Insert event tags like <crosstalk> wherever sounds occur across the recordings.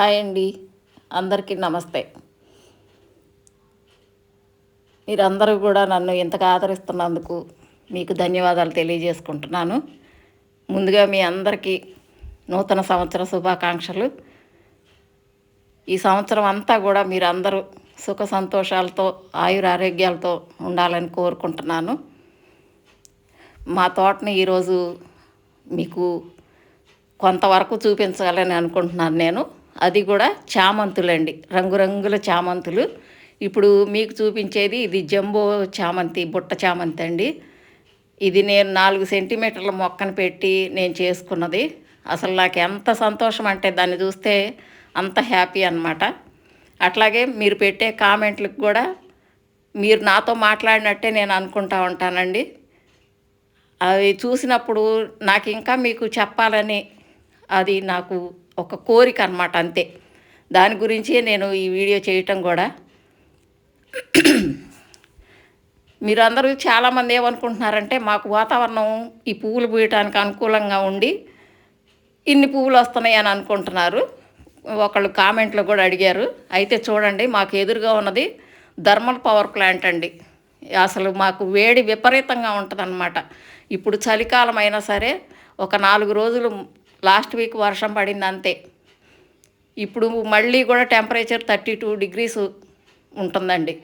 Hi అండి. అందరికీ నమస్తే. మీరందరూ కూడా నన్ను ఇంతగా ఆదరిస్తున్నందుకు మీకు ధన్యవాదాలు తెలియజేసుకుంటున్నాను. ముందుగా మీ అందరికీ నూతన సంవత్సర శుభాకాంక్షలు. ఈ సంవత్సరం అంతా కూడా మీరందరూ సుఖ సంతోషాలతో ఆయురారోగ్యాలతో ఉండాలని కోరుకుంటున్నాను. మా తోటని ఈరోజు మీకు కొంతవరకు చూపించాలని అనుకుంటున్నాను నేను. అది కూడా చామంతులండి. రంగురంగుల చామంతులు. ఇప్పుడు మీకు చూపించేది ఇది జంబో చామంతి బుట్ట చామంతి అండి. ఇది నేను నాలుగు సెంటీమీటర్ల మొక్కను పెట్టి నేను చేసుకున్నది. అసలు నాకు ఎంత సంతోషం అంటే దాన్ని చూస్తే అంత హ్యాపీ అన్నమాట. అట్లాగే మీరు పెట్టే కామెంట్లకు కూడా మీరు నాతో మాట్లాడినట్టే నేను అనుకుంటా ఉంటానండి. అవి చూసినప్పుడు నాకు ఇంకా మీకు చెప్పాలని అది నాకు ఒక కోరిక అనమాట అంతే. దాని గురించి నేను ఈ వీడియో చేయటం కూడా. మీరందరూ చాలామంది ఏమనుకుంటున్నారంటే మాకు వాతావరణం ఈ పువ్వులు పూయటానికి అనుకూలంగా ఉండి ఇన్ని పువ్వులు వస్తున్నాయి అని అనుకుంటున్నారు. ఒకళ్ళు కామెంట్లో కూడా అడిగారు. అయితే చూడండి మాకు ఎదురుగా ఉన్నది థర్మల్ పవర్ ప్లాంట్ అండి. అసలు మాకు వేడి విపరీతంగా ఉంటుందన్నమాట. ఇప్పుడు చలికాలం అయినా సరే ఒక నాలుగు రోజులు లాస్ట్ వీక్ వర్షం పడింది అంతే ఇప్పుడు మళ్ళీ కూడా టెంపరేచర్ థర్టీ టూ డిగ్రీస్ ఉంటుందండి.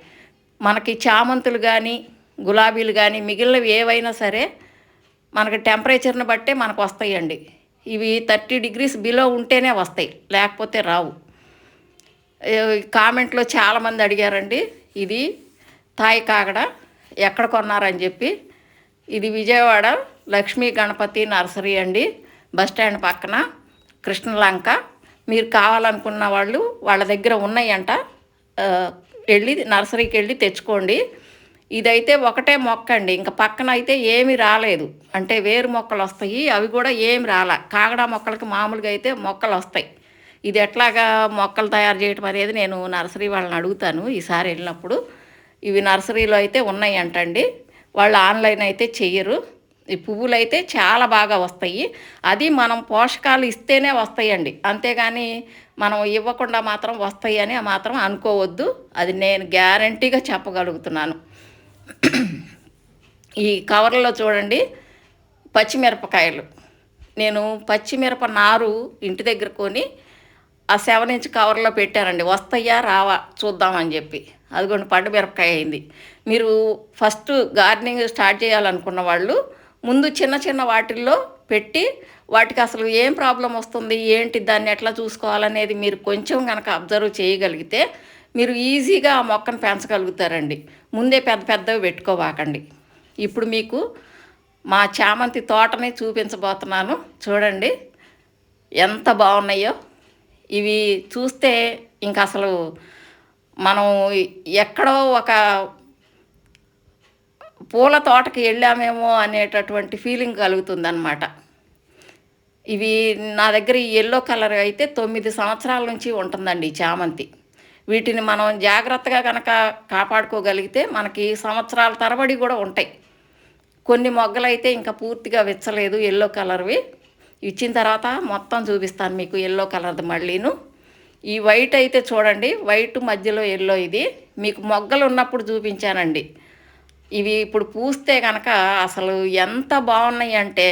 మనకి చామంతులు కానీ గులాబీలు కానీ మిగిలినవి ఏవైనా సరే మనకి టెంపరేచర్ని బట్టే మనకు వస్తాయండి. ఇవి థర్టీ డిగ్రీస్ బిలో ఉంటేనే వస్తాయి లేకపోతే రావు. కామెంట్లో చాలామంది అడిగారండి ఇది తాయి కాకడ ఎక్కడ కొన్నారని చెప్పి. ఇది విజయవాడ లక్ష్మీ గణపతి నర్సరీ అండి. బస్ స్టాండ్ పక్కన కృష్ణలంక. మీరు కావాలనుకున్న వాళ్ళు వాళ్ళ దగ్గర ఉన్నాయంట. వెళ్ళి నర్సరీకి వెళ్ళి తెచ్చుకోండి. ఇదైతే ఒకటే మొక్క అండి. ఇంకా పక్కన అయితే ఏమి రాలేదు. అంటే వేరు మొక్కలు వస్తాయి. అవి కూడా ఏమి రాలా. కాగడా మొక్కలకి మామూలుగా అయితే మొక్కలు వస్తాయి. ఇది ఎట్లాగా మొక్కలు తయారు చేయటం అనేది నేను నర్సరీ వాళ్ళని అడుగుతాను ఈసారి వెళ్ళినప్పుడు. ఇవి నర్సరీలో అయితే ఉన్నాయి అంటండి వాళ్ళు ఆన్లైన్ అయితే చెయ్యరు. ఈ పువ్వులు అయితే చాలా బాగా వస్తాయి. అది మనం పోషకాలు ఇస్తేనే వస్తాయండి. అంతేగాని మనం ఇవ్వకుండా మాత్రం వస్తాయి అని మాత్రం అనుకోవద్దు. అది నేను గ్యారంటీగా చెప్పగలుగుతున్నాను. ఈ కవర్లో చూడండి పచ్చిమిరపకాయలు. నేను పచ్చిమిరప నారు ఇంటి దగ్గర కొని ఆ సెవెన్ ఇంచ్ కవర్లో పెట్టానండి. వస్తాయా రావా చూద్దామని చెప్పి. అదిగోండి పండు మిరపకాయ అయింది. మీరు ఫస్ట్ గార్డెనింగ్ స్టార్ట్ చేయాలనుకున్న వాళ్ళు ముందు చిన్న చిన్న వాటిల్లో పెట్టి వాటికి అసలు ఏం ప్రాబ్లం వస్తుంది ఏంటి దాన్ని ఎట్లా చూసుకోవాలనేది మీరు కొంచెం కనుక అబ్జర్వ్ చేయగలిగితే మీరు ఈజీగా ఆ మొక్కను పెంచగలుగుతారండి. ముందే పెద్ద పెద్దవి పెట్టుకోవాకండి. ఇప్పుడు మీకు మా చామంతి తోటని చూపించబోతున్నాను. చూడండి ఎంత బాగున్నాయో. ఇవి చూస్తే ఇంక అసలు మనం ఎక్కడో ఒక పూల తోటకి వెళ్ళామేమో అనేటటువంటి ఫీలింగ్ కలుగుతుంది అనమాట ఇవి నా దగ్గర ఈ ఎల్లో కలర్ అయితే తొమ్మిది సంవత్సరాల నుంచి ఉంటుందండి చామంతి. వీటిని మనం జాగ్రత్తగా కనుక కాపాడుకోగలిగితే మనకి సంవత్సరాల తరబడి కూడా ఉంటాయి. కొన్ని మొగ్గలు అయితే ఇంకా పూర్తిగా విచ్చలేదు ఎల్లో కలర్వి ఇచ్చిన తర్వాత మొత్తం చూపిస్తాను మీకు ఎల్లో కలర్ది మళ్ళీను. ఈ వైట్ అయితే చూడండి వైట్ మధ్యలో ఎల్లో ఇది. మీకు మొగ్గలు ఉన్నప్పుడు చూపించానండి. ఇవి ఇప్పుడు పూస్తే కనుక అసలు ఎంత బాగున్నాయి అంటే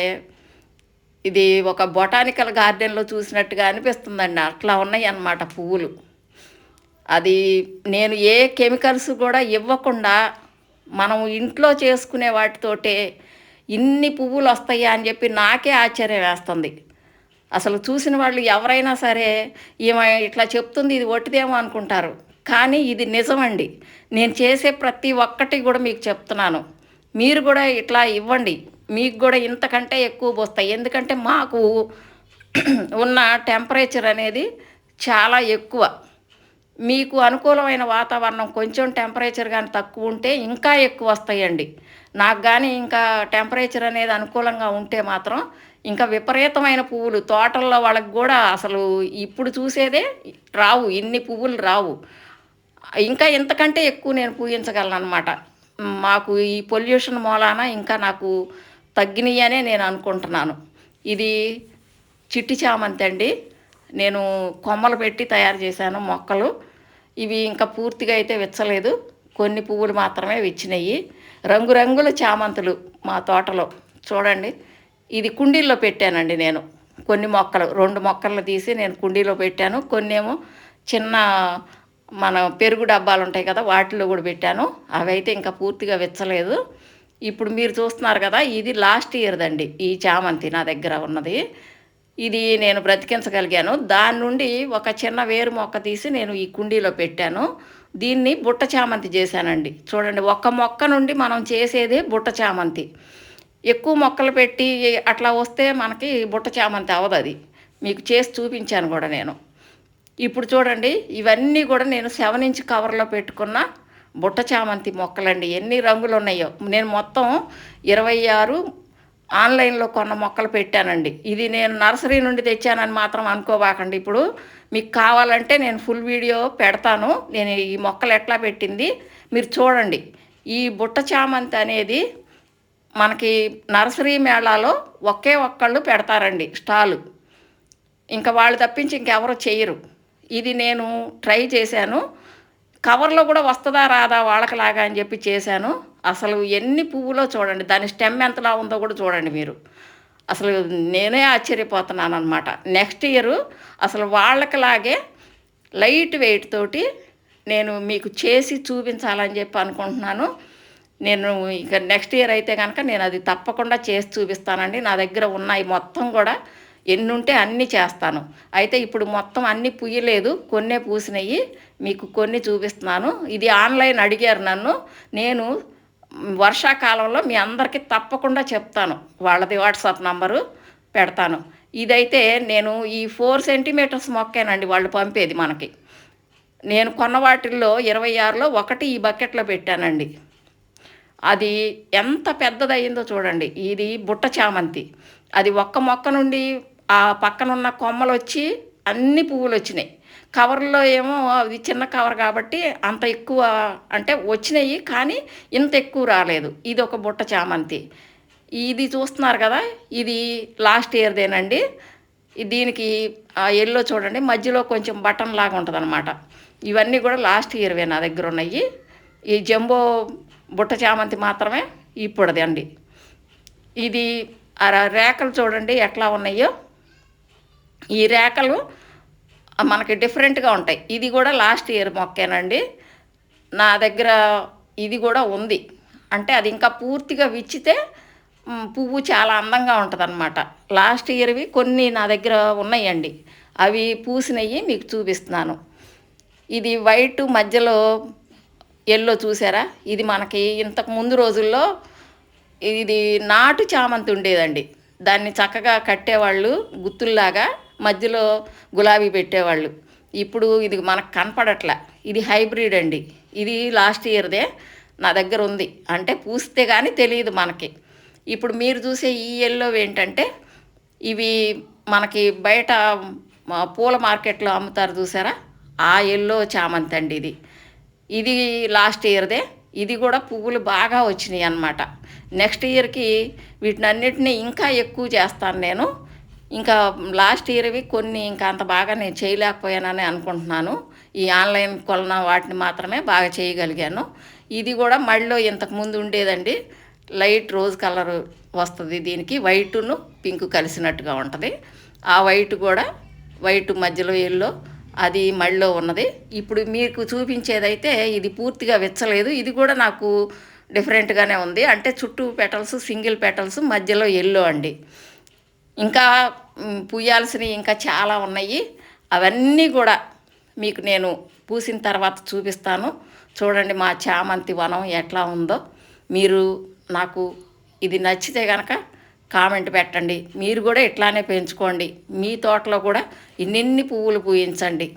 ఇది ఒక బొటానికల్ గార్డెన్లో చూసినట్టుగా అనిపిస్తుందండి. అట్లా ఉన్నాయి అన్నమాట పువ్వులు. అది నేను ఏ కెమికల్స్ కూడా ఇవ్వకుండా మనం ఇంట్లో చేసుకునే వాటితోటే ఇన్ని పువ్వులు వస్తాయా అని చెప్పి నాకే ఆశ్చర్యం వేస్తుంది. అసలు చూసిన వాళ్ళు ఎవరైనా సరే ఈమె ఇట్లా చెప్తుంది ఇది ఒట్టిదేమో అనుకుంటారు. కానీ ఇది నిజమండి. నేను చేసే ప్రతి ఒక్కటి కూడా మీకు చెప్తున్నాను. మీరు కూడా ఇట్లా ఇవ్వండి. మీకు కూడా ఇంతకంటే ఎక్కువ పోస్తాయి. ఎందుకంటే మాకు <clears throat> ఉన్న టెంపరేచర్ అనేది చాలా ఎక్కువ. మీకు అనుకూలమైన వాతావరణం కొంచెం టెంపరేచర్ కానీ తక్కువ ఉంటే ఇంకా ఎక్కువ వస్తాయండి. నాకు కానీ ఇంకా టెంపరేచర్ అనేది అనుకూలంగా ఉంటే మాత్రం ఇంకా విపరీతమైన పువ్వులు తోటల్లో వాళ్ళకి కూడా అసలు ఇప్పుడు చూసేదే రావు. ఇన్ని పువ్వులు రావు. ఇంకా ఇంతకంటే ఎక్కువ నేను పూజించగలను అనమాట మాకు ఈ పొల్యూషన్ మూలాన ఇంకా నాకు తగ్గినయనే నేను అనుకుంటున్నాను. ఇది చిట్టి చామంతి అండి. నేను కొమ్మలు పెట్టి తయారు చేశాను మొక్కలు. ఇవి ఇంకా పూర్తిగా అయితే విచ్చలేదు. కొన్ని పువ్వులు మాత్రమే విచ్చినాయి. రంగురంగుల చామంతులు మా తోటలో. చూడండి ఇది కుండీల్లో పెట్టానండి నేను. కొన్ని మొక్కలు రెండు మొక్కలు తీసి నేను కుండీలో పెట్టాను. కొన్ని ఏమో చిన్న మన పెరుగు డబ్బాలు ఉంటాయి కదా వాటిలో కూడా పెట్టాను. అవి అయితే ఇంకా పూర్తిగా విచ్చలేదు. ఇప్పుడు మీరు చూస్తున్నారు కదా ఇది లాస్ట్ ఇయర్దండి ఈ చామంతి నా దగ్గర ఉన్నది. ఇది నేను బ్రతికించగలిగాను. దాని నుండి ఒక చిన్న వేరు మొక్క తీసి నేను ఈ కుండీలో పెట్టాను. దీన్ని బుట్ట చామంతి చేశానండి. చూడండి ఒక్క మొక్క నుండి మనం చేసేదే బుట్ట చామంతి. ఎక్కువ మొక్కలు పెట్టి అట్లా వస్తే మనకి బుట్ట చామంతి అవ్వదు అది. మీకు చేసి చూపించాను కూడా నేను. ఇప్పుడు చూడండి ఇవన్నీ కూడా నేను సెవెన్ ఇంచ్ కవర్లో పెట్టుకున్న బుట్ట చామంతి మొక్కలండి. ఎన్ని రంగులు ఉన్నాయో నేను మొత్తం ఇరవై ఆరు ఆన్లైన్లో కొన్న మొక్కలు పెట్టానండి. ఇది నేను నర్సరీ నుండి తెచ్చానని మాత్రం అనుకోబాకండి. ఇప్పుడు మీకు కావాలంటే నేను ఫుల్ వీడియో పెడతాను. నేను ఈ మొక్కలు ఎట్లా పెట్టింది మీరు చూడండి. ఈ బుట్ట చామంతి అనేది మనకి నర్సరీ మేళాలో ఒకే ఒక్కళ్ళు పెడతారండి స్టాలు. ఇంకా వాళ్ళు తప్పించి ఇంకెవరు చేయరు. ఇది నేను ట్రై చేశాను. కవర్లో కూడా వస్తుందా రాదా వాళ్ళకిలాగా అని చెప్పి చేశాను. అసలు ఎన్ని పువ్వులో చూడండి దాని స్టెమ్ ఎంతలా ఉందో కూడా చూడండి మీరు. అసలు నేనే ఆశ్చర్యపోతున్నాను అనమాట నెక్స్ట్ ఇయర్ అసలు వాళ్ళకిలాగే లైట్ వెయిట్ తోటి నేను మీకు చేసి చూపించాలని చెప్పి అనుకుంటున్నాను. నేను ఇక నెక్స్ట్ ఇయర్ అయితే కనుక నేను అది తప్పకుండా చేసి చూపిస్తానండి. నా దగ్గర ఉన్నాయి మొత్తం కూడా. ఎన్ని ఉంటే అన్నీ చేస్తాను. అయితే ఇప్పుడు మొత్తం అన్నీ పుయ్యలేదు కొన్నే పూసినవి మీకు కొన్ని చూపిస్తున్నాను. ఇది ఆన్లైన్ అడిగారు నన్ను. నేను వర్షాకాలంలో మీ అందరికీ తప్పకుండా చెప్తాను. వాళ్ళది వాట్సాప్ నంబరు పెడతాను. ఇదైతే నేను ఈ ఫోర్ సెంటీమీటర్స్ మొక్కేనండి వాళ్ళు పంపేది మనకి. నేను కొన్న వాటిల్లో ఇరవై ఆరులో ఒకటి ఈ బకెట్లో పెట్టానండి. అది ఎంత పెద్దదయ్యిందో చూడండి. ఇది బుట్ట చామంతి. అది ఒక్క మొక్క నుండి ఆ పక్కనున్న కొమ్మలు వచ్చి అన్ని పువ్వులు వచ్చినాయి కవర్లో ఏమో అది చిన్న కవర్ కాబట్టి అంత ఎక్కువ అంటే వచ్చినాయి కానీ ఇంత ఎక్కువ రాలేదు. ఇది ఒక బుట్ట చామంతి. ఇది చూస్తున్నారు కదా ఇది లాస్ట్ ఇయర్దేనండి. దీనికి ఎల్లో చూడండి మధ్యలో కొంచెం బటన్ లాగా ఉంటుంది అనమాట ఇవన్నీ కూడా లాస్ట్ ఇయర్వే నా దగ్గర ఉన్నాయి. ఈ జంబో బుట్ట చామంతి మాత్రమే ఇప్పుడుది అండి ఇది ఆ రేఖలు చూడండి ఎట్లా ఉన్నాయో. ఈ రేఖలు మనకి డిఫరెంట్గా ఉంటాయి. ఇది కూడా లాస్ట్ ఇయర్ మొక్కేనండి. నా దగ్గర ఇది కూడా ఉంది. అంటే అది ఇంకా పూర్తిగా విచ్చితే పువ్వు చాలా అందంగా ఉంటుందన్నమాట. లాస్ట్ ఇయర్వి కొన్ని నా దగ్గర ఉన్నాయండి. అవి పూసినవి మీకు చూపిస్తున్నాను. ఇది వైట్ మధ్యలో ఎల్లో చూసారా? ఇది మనకి ఇంతకు ముందు రోజుల్లో ఇది నాటు చామంతి ఉండేదండి. దాన్ని చక్కగా కట్టేవాళ్ళు గుత్తుల్లాగా మధ్యలో గులాబీ పెట్టేవాళ్ళు. ఇప్పుడు ఇది మనకు కనపడట్లా. ఇది హైబ్రిడ్ అండి. ఇది లాస్ట్ ఇయర్దే నా దగ్గర ఉంది. అంటే పూస్తే కానీ తెలియదు మనకి. ఇప్పుడు మీరు చూసే ఈ ఎల్లో ఏంటంటే ఇవి మనకి బయట పూల మార్కెట్లో అమ్ముతారు చూసారా? ఆ ఎల్లో చామంతి అండి ఇది. ఇది లాస్ట్ ఇయర్దే. ఇది కూడా పువ్వులు బాగా వచ్చినాయి అన్నమాట. నెక్స్ట్ ఇయర్కి వీటినన్నిటిని ఇంకా ఎక్కువ చేస్తాను నేను. ఇంకా లాస్ట్ ఇయర్వి కొన్ని ఇంకా అంత బాగా నేను చేయలేకపోయానని అనుకుంటున్నాను. ఈ ఆన్లైన్ కొలన వాటిని మాత్రమే బాగా చేయగలిగాను. ఇది కూడా మళ్ళీ ఇంతకు ముందు ఉండేదండి. లైట్ రోజ్ కలర్ వస్తుంది దీనికి. వైటును పింక్ కలిసినట్టుగా ఉంటుంది. ఆ వైట్ కూడా వైట్ మధ్యలో ఎల్లో అది మళ్ళీ ఉన్నది. ఇప్పుడు మీకు చూపించేదైతే ఇది పూర్తిగా విచ్చలేదు. ఇది కూడా నాకు డిఫరెంట్గానే ఉంది. అంటే చుట్టూ పెటల్స్ సింగిల్ పెటల్స్ మధ్యలో ఎల్లో అండి. ఇంకా పూయాల్సినవి ఇంకా చాలా ఉన్నాయి. అవన్నీ కూడా మీకు నేను పూసిన తర్వాత చూపిస్తాను. చూడండి మా చామంతి వనం ఎట్లా ఉందో. మీరు నాకు ఇది నచ్చితే కనుక కామెంట్ పెట్టండి. మీరు కూడా ఇట్లానే పెంచుకోండి. మీ తోటలో కూడా ఇన్నిన్ని పువ్వులు పూయించండి.